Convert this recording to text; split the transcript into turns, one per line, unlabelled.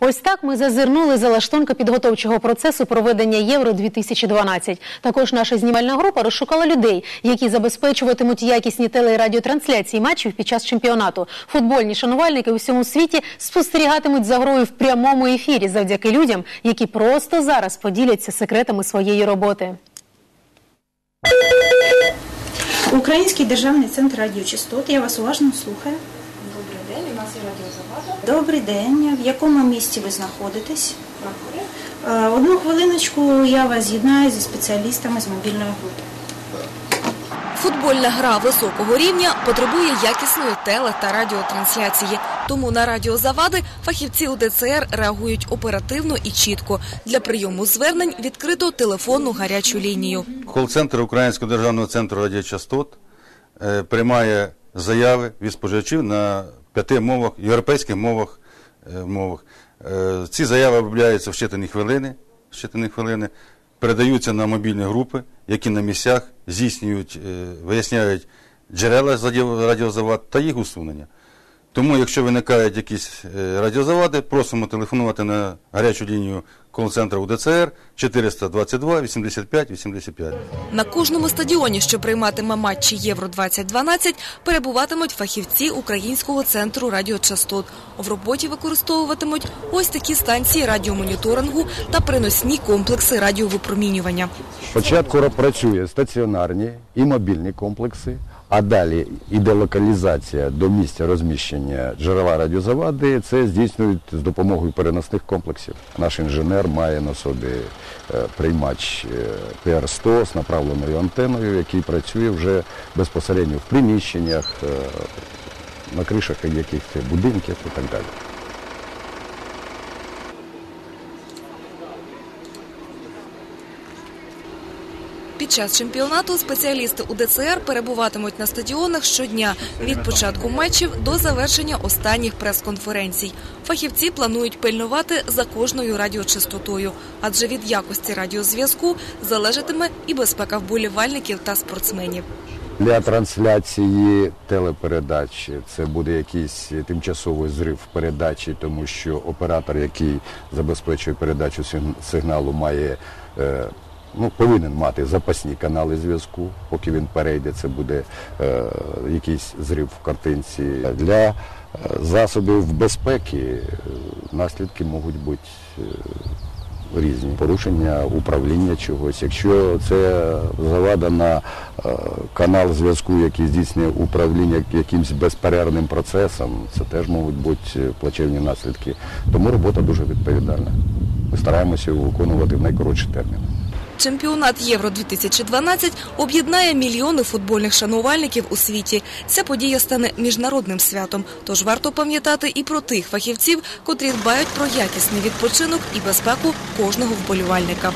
Ось так ми зазирнули за лаштунки підготовчого процесу проведення Євро 2012 Також наша знімальна група розшукала людей, які забезпечуватимуть якісні теле- і радіотрансляції матчів під час чемпіонату. Футбольні шанувальники у всьому світі спостерігатимуть за грою в прямому ефірі завдяки людям, які просто зараз поділяться секретами своєї роботи.
Український державний центр радіочастот. Я вас уважно слухаю.
Добрий день, у нас є радіозавада.
Добрий день. В якому місті ви знаходитесь? Е, Одну хвилиночку я вас з'єднаю зі спеціалістами з мобільної групи.
Футбольна гра високого рівня потребує якісної теле та радіотрансляції. Тому на радіозавади фахівці УДЦР реагують оперативно і чітко. Для прийому звернень відкрито телефонну гарячу лінію.
Кол-центр Українського державного центру радіочастот е, приймає заяви від споживачів на п'яти мовах, європейських мовах. е, мовах. Е, Ці заяви обробляються в щитані хвилини, щитані хвилини, передаються на мобільні групи, які на місцях здійснюють, е, виясняють джерела радіо- радіозавад та їх усунення. Тому, якщо виникають якісь е, радіозавади, просимо телефонувати на гарячу лінію кол-центру УДЦР 422 85 85.
На кожному стадіоні, що прийматиме матчі Євро 2012 перебуватимуть фахівці Українського центру радіочастот. В роботі використовуватимуть ось такі станції радіомоніторингу та переносні комплекси радіовипромінювання.
Спочатку працює стаціонарні і мобільні комплекси, а далі іде локалізація до місця розміщення джерела радіозавади. Це здійснюють з допомогою переносних комплексів. Наш інженер має на собі е, приймач е, PR100 з направленою антеною, який працює вже безпосередньо в приміщеннях, е, на кришах якихось будинків і так далі.
Під час чемпіонату спеціалісти УДЦР перебуватимуть на стадіонах щодня від початку матчів до завершення останніх прес-конференцій. Фахівці планують пильнувати за кожною радіочастотою, адже від якості радіозв'язку залежатиме і безпека вболівальників та спортсменів.
Для трансляції телепередач це буде якийсь тимчасовий зрив передачі, тому що оператор, який забезпечує передачу сигн- сигналу, має е, ну, повинен мати запасні канали зв'язку. Поки він перейде, це буде е, якийсь зрив в картинці. Для е, засобів безпеки е, наслідки можуть бути. е, різні порушення управління чогось. Якщо це завада на канал зв'язку, який здійснює управління якимось безперервним процесом, це теж можуть бути плачевні наслідки. Тому робота дуже відповідальна. Ми стараємося його виконувати в найкоротші терміни.
Чемпіонат Євро 2012 об'єднає мільйони футбольних шанувальників у світі. Ця подія стане міжнародним святом. Тож варто пам'ятати і про тих фахівців, котрі дбають про якісний відпочинок і безпеку кожного вболівальника.